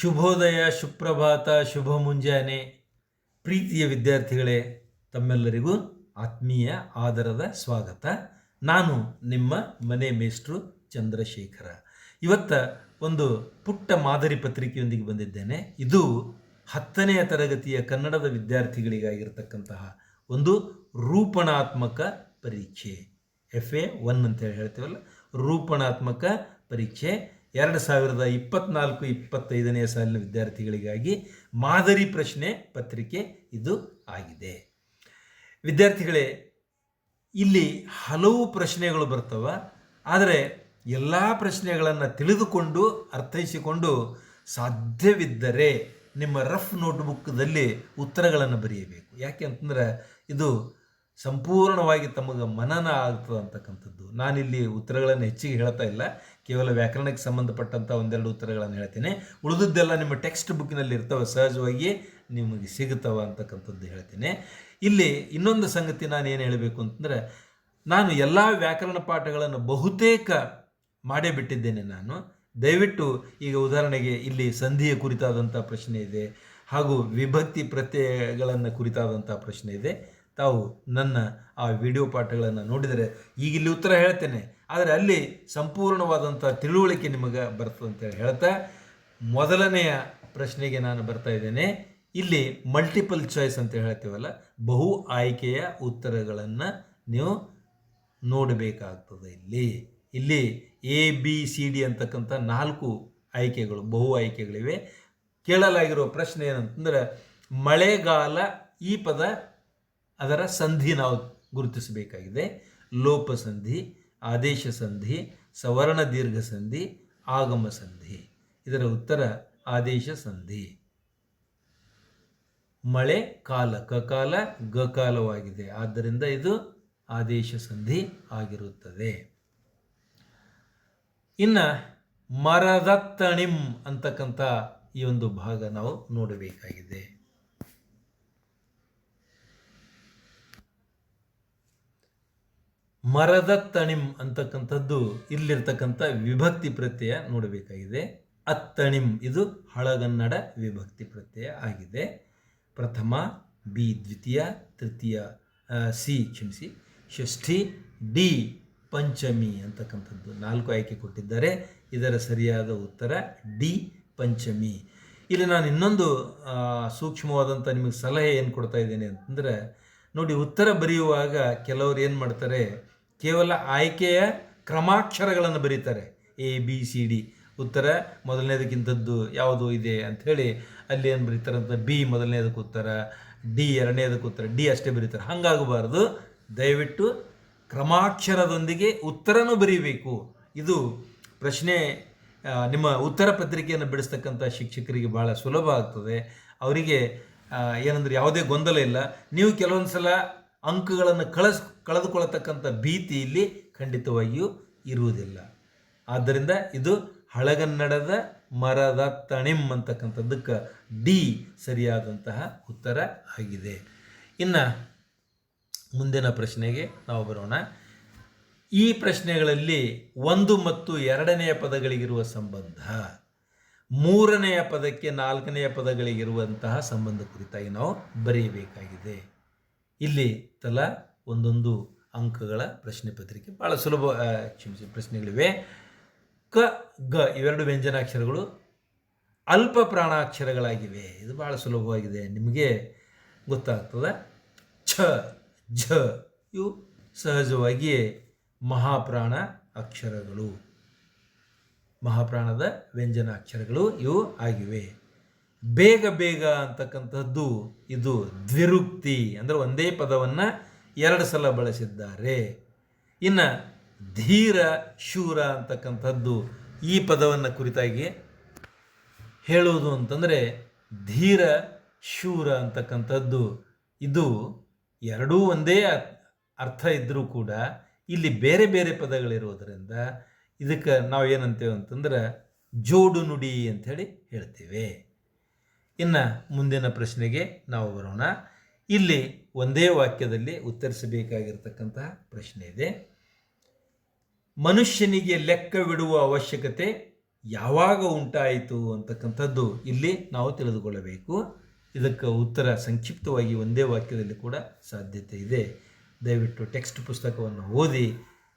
ಶುಭೋದಯ ಶುಪ್ರಭಾತ ಶುಭ ಮುಂಜಾನೆ. ಪ್ರೀತಿಯ ವಿದ್ಯಾರ್ಥಿಗಳೇ, ತಮ್ಮೆಲ್ಲರಿಗೂ ಆತ್ಮೀಯ ಆದರದ ಸ್ವಾಗತ. ನಾನು ನಿಮ್ಮ ಮನೆ ಮೇಷ್ಟ್ರು ಚಂದ್ರಶೇಖರ. ಇವತ್ತ ಒಂದು ಪುಟ್ಟ ಮಾದರಿ ಪತ್ರಿಕೆಯೊಂದಿಗೆ ಬಂದಿದ್ದೇನೆ. ಇದು ಹತ್ತನೆಯ ತರಗತಿಯ ಕನ್ನಡದ ವಿದ್ಯಾರ್ಥಿಗಳಿಗಾಗಿರ್ತಕ್ಕಂತಹ ಒಂದು ರೂಪಣಾತ್ಮಕ ಪರೀಕ್ಷೆ. ಎಫ್ ಎ ಒನ್ ಅಂತ ಹೇಳಿ ಹೇಳ್ತೀವಲ್ಲ. ರೂಪಣಾತ್ಮಕ ಪರೀಕ್ಷೆ. ಎರಡು ಸಾವಿರದ ಇಪ್ಪತ್ನಾಲ್ಕು ಇಪ್ಪತ್ತೈದನೇ ಸಾಲಿನ ವಿದ್ಯಾರ್ಥಿಗಳಿಗಾಗಿ ಮಾದರಿ ಪ್ರಶ್ನೆ ಪತ್ರಿಕೆ ಇದು ಆಗಿದೆ. ವಿದ್ಯಾರ್ಥಿಗಳೇ, ಇಲ್ಲಿ ಹಲವು ಪ್ರಶ್ನೆಗಳು ಬರ್ತವೆ. ಆದರೆ ಎಲ್ಲ ಪ್ರಶ್ನೆಗಳನ್ನು ತಿಳಿದುಕೊಂಡು, ಅರ್ಥೈಸಿಕೊಂಡು ಸಾಧ್ಯವಿದ್ದರೆ ನಿಮ್ಮ ರಫ್ ನೋಟ್ಬುಕ್ದಲ್ಲಿ ಉತ್ತರಗಳನ್ನು ಬರೆಯಬೇಕು. ಯಾಕೆ ಅಂತಂದ್ರೆ ಇದು ಸಂಪೂರ್ಣವಾಗಿ ತಮಗೆ ಮನನ ಆಗ್ತದೆ ಅಂತಕ್ಕಂಥದ್ದು. ನಾನಿಲ್ಲಿ ಉತ್ತರಗಳನ್ನು ಹೆಚ್ಚಿಗೆ ಹೇಳ್ತಾ ಇಲ್ಲ. ಕೇವಲ ವ್ಯಾಕರಣಕ್ಕೆ ಸಂಬಂಧಪಟ್ಟಂಥ ಒಂದೆರಡು ಉತ್ತರಗಳನ್ನು ಹೇಳ್ತೇನೆ. ಉಳಿದದ್ದೆಲ್ಲ ನಿಮ್ಮ ಟೆಕ್ಸ್ಟ್ ಬುಕ್ಕಿನಲ್ಲಿ ಇರ್ತವೆ ಸಹಜವಾಗಿ ನಿಮಗೆ ಸಿಗುತ್ತವೆ ಅಂತಕ್ಕಂಥದ್ದು ಹೇಳ್ತೇನೆ. ಇಲ್ಲಿ ಇನ್ನೊಂದು ಸಂಗತಿ ನಾನು ಏನು ಹೇಳಬೇಕು ಅಂತಂದರೆ, ನಾನು ಎಲ್ಲ ವ್ಯಾಕರಣ ಪಾಠಗಳನ್ನು ಬಹುತೇಕ ಮಾಡೇ ಬಿಟ್ಟಿದ್ದೇನೆ ನಾನು. ದಯವಿಟ್ಟು ಈಗ ಉದಾಹರಣೆಗೆ ಇಲ್ಲಿ ಸಂಧಿಯ ಕುರಿತಾದಂಥ ಪ್ರಶ್ನೆ ಇದೆ, ಹಾಗೂ ವಿಭಕ್ತಿ ಪ್ರತ್ಯಯಗಳನ್ನು ಕುರಿತಾದಂಥ ಪ್ರಶ್ನೆ ಇದೆ. ತಾವು ನನ್ನ ಆ ವಿಡಿಯೋ ಪಾಠಗಳನ್ನು ನೋಡಿದರೆ ಈಗ ಇಲ್ಲಿ ಉತ್ತರ ಹೇಳ್ತೇನೆ. ಆದರೆ ಅಲ್ಲಿ ಸಂಪೂರ್ಣವಾದಂಥ ತಿಳುವಳಿಕೆ ನಿಮಗೆ ಬರ್ತದೆ ಅಂತೇಳಿ ಹೇಳ್ತಾ, ಮೊದಲನೆಯ ಪ್ರಶ್ನೆಗೆ ನಾನು ಬರ್ತಾ ಇದ್ದೇನೆ. ಇಲ್ಲಿ ಮಲ್ಟಿಪಲ್ ಚಾಯ್ಸ್ ಅಂತ ಹೇಳ್ತೀವಲ್ಲ, ಬಹು ಆಯ್ಕೆಯ ಉತ್ತರಗಳನ್ನು ನೀವು ನೋಡಬೇಕಾಗ್ತದೆ ಇಲ್ಲಿ. ಇಲ್ಲಿ ಎ ಬಿ ಸಿ ಡಿ ಅಂತಕ್ಕಂಥ ನಾಲ್ಕು ಆಯ್ಕೆಗಳು, ಬಹು ಆಯ್ಕೆಗಳಿವೆ. ಕೇಳಲಾಗಿರುವ ಪ್ರಶ್ನೆ ಏನಂತಂದ್ರೆ, ಮಳೆಗಾಲ ಈ ಪದ ಅದರ ಸಂಧಿ ನಾವು ಗುರುತಿಸಬೇಕಾಗಿದೆ. ಲೋಪ ಸಂಧಿ, ಆದೇಶ ಸಂಧಿ, ಸವರ್ಣ ದೀರ್ಘ ಸಂಧಿ, ಆಗಮ ಸಂಧಿ. ಇದರ ಉತ್ತರ ಆದೇಶ ಸಂಧಿ. ಮಳೆ ಕಾಲ ಕಕಾಲ ಗಕಾಲವಾಗಿದೆ ಆದ್ದರಿಂದ ಇದು ಆದೇಶ ಸಂಧಿ ಆಗಿರುತ್ತದೆ. ಇನ್ನು ಮರದತ್ತಣಿಂ ಅಂತಕ್ಕಂಥ ಈ ಒಂದು ಭಾಗ ನಾವು ನೋಡಬೇಕಾಗಿದೆ. ಮರದ ತಣಿಮ್ ಅಂತಕ್ಕಂಥದ್ದು ಇಲ್ಲಿರ್ತಕ್ಕಂಥ ವಿಭಕ್ತಿ ಪ್ರತ್ಯಯ ನೋಡಬೇಕಾಗಿದೆ. ಅತ್ತಣಿಮ್ ಇದು ಹಳಗನ್ನಡ ವಿಭಕ್ತಿ ಪ್ರತ್ಯಯ ಆಗಿದೆ. ಪ್ರಥಮ, ಬಿ ದ್ವಿತೀಯ, ತೃತೀಯ ಸಿ ಕ್ಷಮಿಸಿ, ಷಷ್ಠಿ, ಡಿ ಪಂಚಮಿ ಅಂತಕ್ಕಂಥದ್ದು ನಾಲ್ಕು ಆಯ್ಕೆ ಕೊಟ್ಟಿದ್ದಾರೆ. ಇದರ ಸರಿಯಾದ ಉತ್ತರ ಡಿ ಪಂಚಮಿ. ಇಲ್ಲಿ ನಾನು ಇನ್ನೊಂದು ಸೂಕ್ಷ್ಮವಾದಂಥ ನಿಮಗೆ ಸಲಹೆ ಏನು ಕೊಡ್ತಾ ಇದ್ದೇನೆ ಅಂತಂದರೆ, ನೋಡಿ ಉತ್ತರ ಬರೆಯುವಾಗ ಕೆಲವರು ಏನು ಮಾಡ್ತಾರೆ ಕೇವಲ ಆಯ್ಕೆಯ ಕ್ರಮಾಕ್ಷರಗಳನ್ನು ಬರೀತಾರೆ. ಎ ಬಿ ಸಿ ಡಿ ಉತ್ತರ ಮೊದಲನೇದಕ್ಕಿಂತದ್ದು ಯಾವುದು ಇದೆ ಅಂಥೇಳಿ ಅಲ್ಲಿ ಏನು ಬರೀತಾರೆ ಅಂತ ಬಿ ಮೊದಲನೇದಕ್ಕೆ ಉತ್ತರ ಡಿ ಎರಡನೇದಕ್ಕೆ ಉತ್ತರ ಡಿ ಅಷ್ಟೇ ಬರೀತಾರೆ. ಹಾಗಾಗಬಾರ್ದು. ದಯವಿಟ್ಟು ಕ್ರಮಾಕ್ಷರದೊಂದಿಗೆ ಉತ್ತರನೂ ಬರೀಬೇಕು. ಇದು ಪ್ರಶ್ನೆ ನಿಮ್ಮ ಉತ್ತರ ಪತ್ರಿಕೆಯನ್ನು ಬಿಡಿಸ್ತಕ್ಕಂಥ ಶಿಕ್ಷಕರಿಗೆ ಭಾಳ ಸುಲಭ ಆಗ್ತದೆ. ಅವರಿಗೆ ಏನಂದ್ರೆ ಯಾವುದೇ ಗೊಂದಲ ಇಲ್ಲ. ನೀವು ಕೆಲವೊಂದು ಸಲ ಅಂಕಗಳನ್ನು ಕಳಿಸ್ ಕಳೆದುಕೊಳ್ಳತಕ್ಕಂಥ ಭೀತಿ ಇಲ್ಲಿ ಖಂಡಿತವಾಗಿಯೂ ಇರುವುದಿಲ್ಲ. ಆದ್ದರಿಂದ ಇದು ಹಳಗನ್ನಡದ ಮರದ ತಣಿಂ ಅಂತಕ್ಕಂಥದ್ದಕ್ಕೆ ಡಿ ಸರಿಯಾದಂತಹ ಉತ್ತರ ಆಗಿದೆ. ಇನ್ನು ಮುಂದಿನ ಪ್ರಶ್ನೆಗೆ ನಾವು ಬರೋಣ. ಈ ಪ್ರಶ್ನೆಗಳಲ್ಲಿ ಒಂದು ಮತ್ತು ಎರಡನೆಯ ಪದಗಳಿಗಿರುವ ಸಂಬಂಧ, ಮೂರನೆಯ ಪದಕ್ಕೆ ನಾಲ್ಕನೆಯ ಪದಗಳಿಗಿರುವಂತಹ ಸಂಬಂಧ ಕುರಿತಾಗಿ ನಾವು ಬರೆಯಬೇಕಾಗಿದೆ. ಇಲ್ಲಿ ತಲಾ ಒಂದೊಂದು ಅಂಕಗಳ ಪ್ರಶ್ನೆ ಪತ್ರಿಕೆ ಭಾಳ ಸುಲಭ ಕ್ಷಮಿಸಿ, ಪ್ರಶ್ನೆಗಳಿವೆ. ಕ, ಗ ಇವೆರಡು ವ್ಯಂಜನಾಕ್ಷರಗಳು ಅಲ್ಪ ಪ್ರಾಣಾಕ್ಷರಗಳಾಗಿವೆ. ಇದು ಭಾಳ ಸುಲಭವಾಗಿದೆ. ನಿಮಗೆ ಗೊತ್ತಾಗ್ತದೆ. ಛ, ಝ ಇವು ಸಹಜವಾಗಿ ಮಹಾಪ್ರಾಣ ಅಕ್ಷರಗಳು. ಮಹಾಪ್ರಾಣದ ವ್ಯಂಜನಾಕ್ಷರಗಳು ಇವು ಆಗಿವೆ. ಬೇಗ ಬೇಗ ಅಂತಕ್ಕಂಥದ್ದು ಇದು ದ್ವಿರುಕ್ತಿ. ಅಂದರೆ ಒಂದೇ ಪದವನ್ನು ಎರಡು ಸಲ ಬಳಸಿದ್ದಾರೆ. ಇನ್ನು ಧೀರ, ಶೂರ ಅಂತಕ್ಕಂಥದ್ದು ಈ ಪದವನ್ನು ಕುರಿತಾಗಿ ಹೇಳೋದು ಅಂತಂದರೆ ಧೀರ, ಶೂರ ಅಂತಕ್ಕಂಥದ್ದು. ಇದು ಎರಡೂ ಒಂದೇ ಅರ್- ಅರ್ಥ ಇದ್ದರೂ ಕೂಡ ಇಲ್ಲಿ ಬೇರೆ ಬೇರೆ ಪದಗಳಿರೋದರಿಂದ ಇದಕ್ಕೆ ನಾವು ಏನಂತೇವೆ ಅಂತಂದ್ರೆ ಜೋಡು ನುಡಿ ಅಂಥೇಳಿ ಹೇಳ್ತೇವೆ. ಇನ್ನು ಮುಂದಿನ ಪ್ರಶ್ನೆಗೆ ನಾವು ಬರೋಣ. ಇಲ್ಲಿ ಒಂದೇ ವಾಕ್ಯದಲ್ಲಿ ಉತ್ತರಿಸಬೇಕಾಗಿರ್ತಕ್ಕಂತಹ ಪ್ರಶ್ನೆ ಇದೆ. ಮನುಷ್ಯನಿಗೆ ಲೆಕ್ಕವಿಡುವ ಅವಶ್ಯಕತೆ ಯಾವಾಗ ಉಂಟಾಯಿತು ಅಂತಕ್ಕಂಥದ್ದು ಇಲ್ಲಿ ನಾವು ತಿಳಿದುಕೊಳ್ಳಬೇಕು. ಇದಕ್ಕೆ ಉತ್ತರ ಸಂಕ್ಷಿಪ್ತವಾಗಿ ಒಂದೇ ವಾಕ್ಯದಲ್ಲಿ ಕೂಡ ಸಾಧ್ಯತೆ ಇದೆ. ದಯವಿಟ್ಟು ಟೆಕ್ಸ್ಟ್ ಪುಸ್ತಕವನ್ನು ಓದಿ,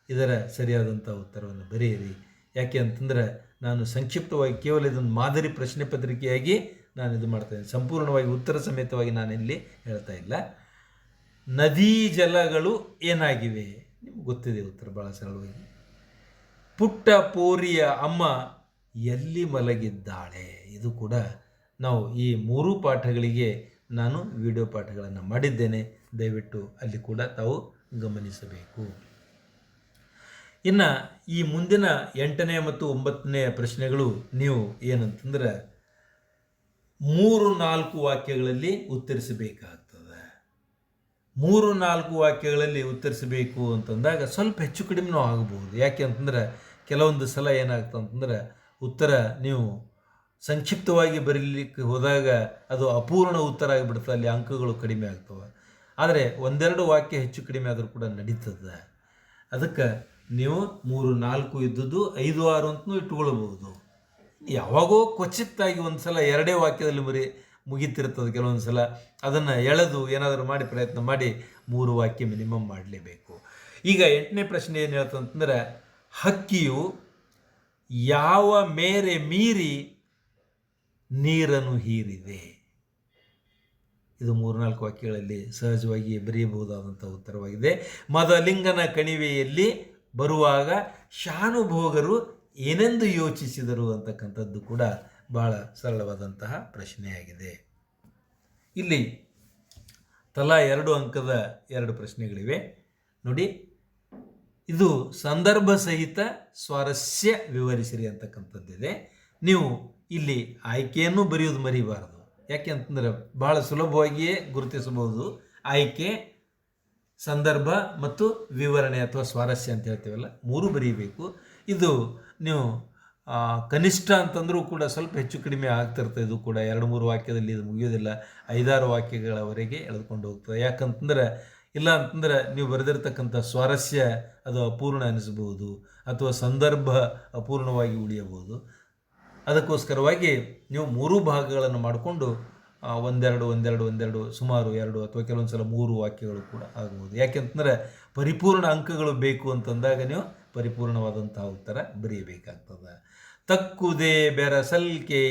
ಇದರ ಸರಿಯಾದಂಥ ಉತ್ತರವನ್ನು ಬರೆಯಿರಿ. ಯಾಕೆ ಅಂತಂದರೆ ನಾನು ಸಂಕ್ಷಿಪ್ತವಾಗಿ ಕೇವಲ ಇದೊಂದು ಮಾದರಿ ಪ್ರಶ್ನೆ ಪತ್ರಿಕೆಯಾಗಿ ನಾನು ಇದು ಮಾಡ್ತಾ ಸಂಪೂರ್ಣವಾಗಿ ಉತ್ತರ ಸಮೇತವಾಗಿ ನಾನು ಇಲ್ಲಿ ಹೇಳ್ತಾ ಇಲ್ಲ. ನದೀ ಜಲಗಳು ಏನಾಗಿವೆ? ನಿಮ್ಗೆ ಗೊತ್ತಿದೆ ಉತ್ತರ ಭಾಳ ಸರಳವಾಗಿ. ಪುಟ್ಟ ಪೋರಿಯ ಅಮ್ಮ ಎಲ್ಲಿ ಮಲಗಿದ್ದಾಳೆ? ಇದು ಕೂಡ ನಾವು ಈ ಮೂರು ಪಾಠಗಳಿಗೆ ನಾನು ವಿಡಿಯೋ ಪಾಠಗಳನ್ನು ಮಾಡಿದ್ದೇನೆ. ದಯವಿಟ್ಟು ಅಲ್ಲಿ ಕೂಡ ತಾವು ಗಮನಿಸಬೇಕು. ಇನ್ನು ಈ ಮುಂದಿನ ಎಂಟನೇ ಮತ್ತು ಒಂಬತ್ತನೇ ಪ್ರಶ್ನೆಗಳು ನೀವು ಏನಂತಂದ್ರೆ ಮೂರು ನಾಲ್ಕು ವಾಕ್ಯಗಳಲ್ಲಿ ಉತ್ತರಿಸಬೇಕಾಗ್ತದೆ. ಮೂರು ನಾಲ್ಕು ವಾಕ್ಯಗಳಲ್ಲಿ ಉತ್ತರಿಸಬೇಕು ಅಂತಂದಾಗ ಸ್ವಲ್ಪ ಹೆಚ್ಚು ಕಡಿಮೆನೂ ಆಗಬಹುದು ಯಾಕೆ ಅಂತಂದ್ರೆ ಕೆಲವೊಂದು ಸಲ ಏನಾಗ್ತದೆ ಅಂತಂದ್ರೆ ಉತ್ತರ ನೀವು ಸಂಕ್ಷಿಪ್ತವಾಗಿ ಬರೀಲಿಕ್ಕೆ ಹೋದಾಗ ಅದು ಅಪೂರ್ಣ ಉತ್ತರ ಆಗಿಬಿಡ್ತದೆ ಅಲ್ಲಿ ಅಂಕಗಳು ಕಡಿಮೆ ಆಗ್ತವೆ. ಆದರೆ ಒಂದೆರಡು ವಾಕ್ಯ ಹೆಚ್ಚು ಕಡಿಮೆ ಆದರೂ ಕೂಡ ನಡೀತದೆ. ಅದಕ್ಕೆ ನೀವು ಮೂರು ನಾಲ್ಕು ಇದ್ದದ್ದು ಐದು ಆರು ಅಂತಲೂ ಇಟ್ಕೊಳ್ಬೋದು ಯಾವಾಗೋ ಕ್ವಚಿತ್ತಾಗಿ ಒಂದು ಸಲ ಎರಡೇ ವಾಕ್ಯದಲ್ಲಿ ಮರಿ ಮುಗಿತಿರ್ತದೆ ಕೆಲವೊಂದು ಸಲ ಅದನ್ನು ಎಳೆದು ಏನಾದರೂ ಮಾಡಿ ಪ್ರಯತ್ನ ಮಾಡಿ ಮೂರು ವಾಕ್ಯ ಮಿನಿಮಮ್ ಮಾಡಲೇಬೇಕು. ಈಗ ಎಂಟನೇ ಪ್ರಶ್ನೆ ಏನು ಹೇಳ್ತಂತಂದ್ರೆ ಹಕ್ಕಿಯು ಯಾವ ಮೇರೆ ಮೀರಿ ನೀರನ್ನು ಹೀರಿದೆ? ಇದು ಮೂರ್ನಾಲ್ಕು ವಾಕ್ಯಗಳಲ್ಲಿ ಸಹಜವಾಗಿ ಬರೆಯಬಹುದಾದಂಥ ಉತ್ತರವಾಗಿದೆ. ಮದಲಿಂಗನ ಕಣಿವೆಯಲ್ಲಿ ಬರುವಾಗ ಶಾನುಭೋಗರು ಏನೆಂದು ಯೋಚಿಸಿದರು ಅಂತಕ್ಕಂಥದ್ದು ಕೂಡ ಬಹಳ ಸರಳವಾದಂತಹ ಪ್ರಶ್ನೆಯಾಗಿದೆ. ಇಲ್ಲಿ ತಲಾ ಎರಡು ಅಂಕದ ಎರಡು ಪ್ರಶ್ನೆಗಳಿವೆ. ನೋಡಿ, ಇದು ಸಂದರ್ಭ ಸಹಿತ ಸ್ವಾರಸ್ಯ ವಿವರಿಸಿರಿ ಅಂತಕ್ಕಂಥದ್ದಿದೆ. ನೀವು ಇಲ್ಲಿ ಆಯ್ಕೆಯನ್ನು ಬರೆಯೋದು ಮರಿಬಾರದು. ಯಾಕೆ ಅಂತಂದ್ರೆ ಬಹಳ ಸುಲಭವಾಗಿಯೇ ಗುರುತಿಸಬಹುದು. ಆಯ್ಕೆ, ಸಂದರ್ಭ ಮತ್ತು ವಿವರಣೆ ಅಥವಾ ಸ್ವಾರಸ್ಯ ಅಂತ ಹೇಳ್ತೀವಲ್ಲ, ಮೂರು ಬರೀಬೇಕು. ಇದು ನೀವು ಕನಿಷ್ಠ ಅಂತಂದರೂ ಕೂಡ ಸ್ವಲ್ಪ ಹೆಚ್ಚು ಕಡಿಮೆ ಆಗ್ತಿರ್ತದೆ ಇದು ಕೂಡ ಎರಡು ಮೂರು ವಾಕ್ಯದಲ್ಲಿ ಇದು ಮುಗಿಯೋದಿಲ್ಲ. ಐದಾರು ವಾಕ್ಯಗಳವರೆಗೆ ಎಳೆದುಕೊಂಡು ಹೋಗ್ತದೆ. ಯಾಕಂತಂದರೆ, ಇಲ್ಲ ಅಂತಂದ್ರೆ ನೀವು ಬರೆದಿರ್ತಕ್ಕಂಥ ಸ್ವಾರಸ್ಯ ಅದು ಅಪೂರ್ಣ ಅನಿಸಬಹುದು ಅಥವಾ ಸಂದರ್ಭ ಅಪೂರ್ಣವಾಗಿ ಉಳಿಯಬಹುದು. ಅದಕ್ಕೋಸ್ಕರವಾಗಿ ನೀವು ಮೂರು ಭಾಗಗಳನ್ನು ಮಾಡಿಕೊಂಡು ಒಂದೆರಡು ಒಂದೆರಡು ಒಂದೆರಡು, ಸುಮಾರು ಎರಡು ಅಥವಾ ಕೆಲವೊಂದು ಸಲ ಮೂರು ವಾಕ್ಯಗಳು ಕೂಡ ಆಗ್ಬೋದು ಯಾಕೆಂತಂದರೆ ಪರಿಪೂರ್ಣ ಅಂಕಗಳು ಬೇಕು ಅಂತಂದಾಗ ನೀವು ಪರಿಪೂರ್ಣವಾದಂತಹ ಉತ್ತರ ಬರೆಯಬೇಕಾಗ್ತದೆ ತಕ್ಕುದೇ ಬೆರಸಲ್ಕೆ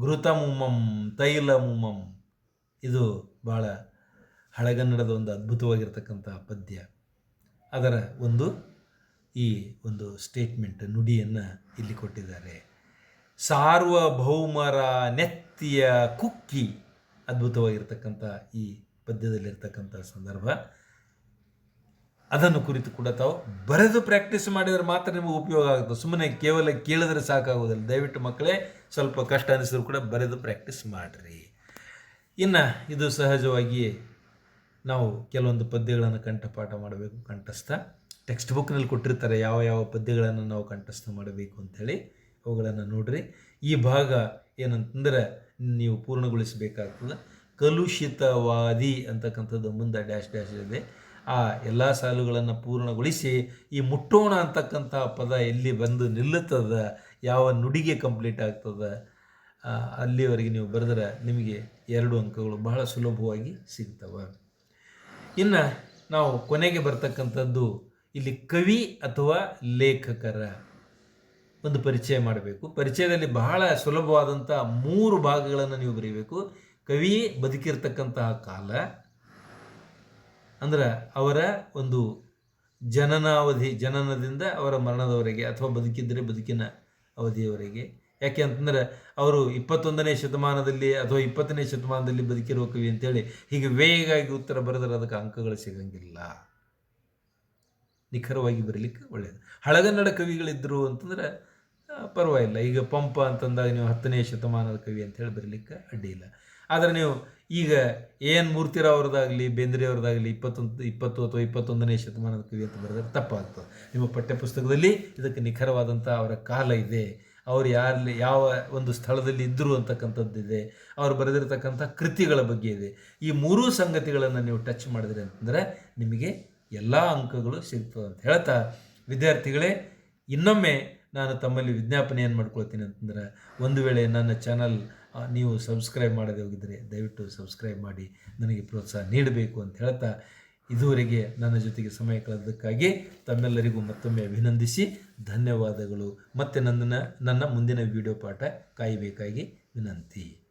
ಘೃತಮುಮಂ ತೈಲಮುಮಂ. ಇದು ಭಾಳ ಹಳಗನ್ನಡದ ಒಂದು ಅದ್ಭುತವಾಗಿರ್ತಕ್ಕಂಥ ಪದ್ಯ. ಅದರ ಒಂದು ಈ ಒಂದು ಸ್ಟೇಟ್ಮೆಂಟ್ ನುಡಿಯನ್ನು ಇಲ್ಲಿ ಕೊಟ್ಟಿದ್ದಾರೆ. ಸಾರ್ವಭೌಮರ ನೆತ್ತಿಯ ಕುಕ್ಕಿ ಅದ್ಭುತವಾಗಿರ್ತಕ್ಕಂಥ ಈ ಪದ್ಯದಲ್ಲಿರ್ತಕ್ಕಂಥ ಸಂದರ್ಭ. ಅದನ್ನು ಕುರಿತು ಕೂಡ ತಾವು ಬರೆದು ಪ್ರಾಕ್ಟೀಸ್ ಮಾಡಿದರೆ ಮಾತ್ರ ನಿಮಗೆ ಉಪಯೋಗ ಆಗುತ್ತೆ. ಸುಮ್ಮನೆ ಕೇವಲ ಕೇಳಿದ್ರೆ ಸಾಕಾಗೋದಿಲ್ಲ ದಯವಿಟ್ಟು ಮಕ್ಕಳೇ, ಸ್ವಲ್ಪ ಕಷ್ಟ ಅನಿಸಿದ್ರು ಕೂಡ ಬರೆದು ಪ್ರಾಕ್ಟೀಸ್ ಮಾಡಿರಿ. ಇನ್ನು ಇದು ಸಹಜವಾಗಿ ನಾವು ಕೆಲವೊಂದು ಪದ್ಯಗಳನ್ನು ಕಂಠಪಾಠ ಮಾಡಬೇಕು, ಕಂಠಸ್ಥ. ಟೆಕ್ಸ್ಟ್ ಬುಕ್ನಲ್ಲಿ ಕೊಟ್ಟಿರ್ತಾರೆ ಯಾವ ಯಾವ ಪದ್ಯಗಳನ್ನು ನಾವು ಕಂಠಸ್ಥ ಮಾಡಬೇಕು ಅಂಥೇಳಿ ಅವುಗಳನ್ನು ನೋಡ್ರಿ. ಈ ಭಾಗ ಏನಂತಂದ್ರೆ ನೀವು ಪೂರ್ಣಗೊಳಿಸಬೇಕಾಗ್ತದೆ. ಕಲುಷಿತವಾದಿ ಅಂತಕ್ಕಂಥದ್ದು ಮುಂದೆ ಡ್ಯಾಶ್ ಡ್ಯಾಶ್ ಇದೆ. ಆ ಎಲ್ಲ ಸಾಲುಗಳನ್ನು ಪೂರ್ಣಗೊಳಿಸಿ ಈ ಮುಟ್ಟೋಣ ಅಂತಕ್ಕಂಥ ಪದ ಎಲ್ಲಿ ಬಂದು ನಿಲ್ಲುತ್ತದ, ಯಾವ ನುಡಿಗೆ ಕಂಪ್ಲೀಟ್ ಆಗ್ತದೆ ಅಲ್ಲಿವರೆಗೆ ನೀವು ಬರೆದ್ರೆ ನಿಮಗೆ ಎರಡು ಅಂಕಗಳು ಬಹಳ ಸುಲಭವಾಗಿ ಸಿಗ್ತವೆ. ಇನ್ನು ನಾವು ಕೊನೆಗೆ ಬರ್ತಕ್ಕಂಥದ್ದು ಇಲ್ಲಿ ಕವಿ ಅಥವಾ ಲೇಖಕರ ಒಂದು ಪರಿಚಯ ಮಾಡಬೇಕು. ಪರಿಚಯದಲ್ಲಿ ಬಹಳ ಸುಲಭವಾದಂಥ ಮೂರು ಭಾಗಗಳನ್ನು ನೀವು ಬರೀಬೇಕು. ಕವಿ ಬದುಕಿರ್ತಕ್ಕಂತಹ ಕಾಲ ಅಂದ್ರೆ ಅವರ ಒಂದು ಜನನಾವಧಿ, ಜನನದಿಂದ ಅವರ ಮರಣದವರೆಗೆ ಅಥವಾ ಬದುಕಿದ್ದರೆ ಬದುಕಿನ ಅವಧಿಯವರೆಗೆ. ಯಾಕೆ ಅಂತಂದ್ರೆ ಅವರು ಇಪ್ಪತ್ತೊಂದನೇ ಶತಮಾನದಲ್ಲಿ ಅಥವಾ ಇಪ್ಪತ್ತನೇ ಶತಮಾನದಲ್ಲಿ ಬದುಕಿರುವ ಕವಿ ಅಂತೇಳಿ ಹೀಗೆ ವೇಗವಾಗಿ ಉತ್ತರ ಬರೆದ್ರೆ ಅದಕ್ಕೆ ಅಂಕಗಳು ಸಿಗಂಗಿಲ್ಲ. ನಿಖರವಾಗಿ ಬರಲಿಕ್ಕೆ ಒಳ್ಳೆಯದು ಹಳಗನ್ನಡ ಕವಿಗಳಿದ್ದರು ಅಂತಂದ್ರೆ ಪರವಾಗಿಲ್ಲ. ಈಗ ಪಂಪ ಅಂತಂದಾಗ ನೀವು ಹತ್ತನೇ ಶತಮಾನದ ಕವಿ ಅಂತೇಳಿ ಬರಲಿಕ್ಕೆ ಅಡ್ಡಿ ಇಲ್ಲ. ಆದರೆ ನೀವು ಈಗ ಏನು ಮೂರ್ತಿರಾವ್ ಅವ್ರದ್ದಾಗಲಿ, ಬೇಂದ್ರೆ ಅವ್ರದ್ದಾಗಲಿ ಇಪ್ಪತ್ತೊಂದು, ಇಪ್ಪತ್ತು ಅಥವಾ ಇಪ್ಪತ್ತೊಂದನೇ ಶತಮಾನದ ಕವಿ ಅಂತ ಬರೆದ್ರೆ ತಪ್ಪಾಗ್ತದೆ. ನಿಮ್ಮ ಪಠ್ಯಪುಸ್ತಕದಲ್ಲಿ ಇದಕ್ಕೆ ನಿಖರವಾದಂಥ ಅವರ ಕಾಲ ಇದೆ. ಅವರು ಯಾರಲ್ಲಿ ಯಾವ ಒಂದು ಸ್ಥಳದಲ್ಲಿ ಇದ್ದರು ಅಂತಕ್ಕಂಥದ್ದಿದೆ. ಅವರು ಬರೆದಿರತಕ್ಕಂಥ ಕೃತಿಗಳ ಬಗ್ಗೆ ಇದೆ. ಈ ಮೂರೂ ಸಂಗತಿಗಳನ್ನು ನೀವು ಟಚ್ ಮಾಡಿದ್ರಿ ಅಂತಂದರೆ ನಿಮಗೆ ಎಲ್ಲ ಅಂಕಗಳು ಸಿಗ್ತದೆ ಅಂತ ಹೇಳ್ತಾ ವಿದ್ಯಾರ್ಥಿಗಳೇ, ಇನ್ನೊಮ್ಮೆ ನಾನು ತಮ್ಮಲ್ಲಿ ವಿಜ್ಞಾಪನೆ ಏನು ಮಾಡ್ಕೊಳ್ತೀನಿ ಅಂತಂದ್ರೆ ಒಂದು ವೇಳೆ ನನ್ನ ಚಾನಲ್ ನೀವು ಸಬ್ಸ್ಕ್ರೈಬ್ ಮಾಡದೇ ಹೋಗಿದ್ದರೆ ದಯವಿಟ್ಟು ಸಬ್ಸ್ಕ್ರೈಬ್ ಮಾಡಿ, ನನಗೆ ಪ್ರೋತ್ಸಾಹ ನೀಡಬೇಕು ಅಂತ ಹೇಳ್ತಾ ಇದುವರೆಗೆ ನನ್ನ ಜೊತೆಗೆ ಸಮಯ ಕಳೆದಕ್ಕಾಗಿ ತಮ್ಮೆಲ್ಲರಿಗೂ ಮತ್ತೊಮ್ಮೆ ಅಭಿನಂದಿಸಿ, ಧನ್ಯವಾದಗಳು. ಮತ್ತು ನನ್ನನ್ನು, ನನ್ನ ಮುಂದಿನ ವಿಡಿಯೋ ಪಾಠ ಕಾಯಬೇಕಾಗಿ ವಿನಂತಿ.